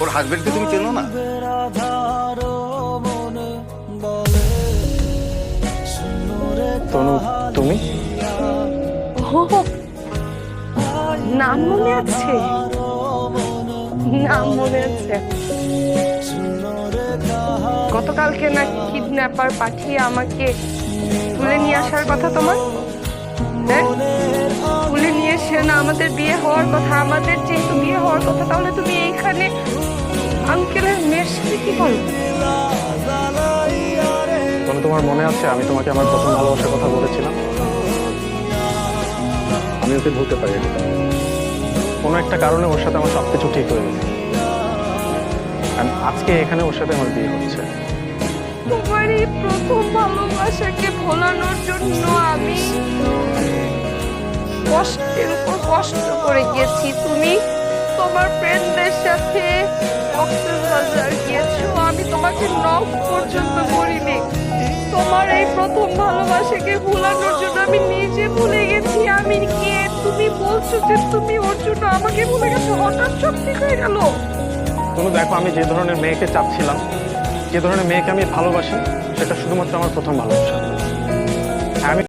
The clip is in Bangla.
ওর হাজবেন্ডকে তুমি চেনো না? তনু তুমি? ও নাম মনে আছে? নাম মনে আছে। গতকালকে না কিডন্যাপার পাঠিয়ে আমাকে তুলে নিয়ে আসার কথা তোমার? হ্যাঁ? তুলে নিয়ে এসে না আমাদের বিয়ে হওয়ার কথা আমাদের যেহেতু বিয়ে হওয়ার কথা তাহলে তুমি এইখানে আঙ্কেলের মেয়ের সাথে কি করো তনু তোমার মনে আছে আমি তোমাকে আমার প্রথম ভালোবাসার কথা বলেছিলাম? আমি ওকে ভুলতে পারিনি। কোনো একটা কারণে ওর সাথে আমার সবকিছু ঠিক হয়ে গেছে। আজকে এখানে ওর সাথে আমার বিয়ে হচ্ছে। তোমার এই প্রথম ভালোবাসাকে ভোলানোর জন্য আমি কষ্টের উপর কষ্ট করে গেছি তুমি তোমার ফ্রেন্ডদের সাথে আমি তোমাকে নক পর্যন্ত করিনি। তোমার এই প্রথম ভালোবাসাকে ভোলানোর জন্য আমি নিজে ভুলে গেছি। আমি কে তুমি বলছো যে তুমি ওর জন্য আমাকে ভুলে গেছো, হঠাৎ সব হয়ে গেল। তনু দেখো, আমি যে ধরনের মেয়েকে চাচ্ছিলাম যে ধরনের মেয়েকে আমি ভালোবাসি, সেটা শুধুমাত্র আমার প্রথম ভালোবাসা।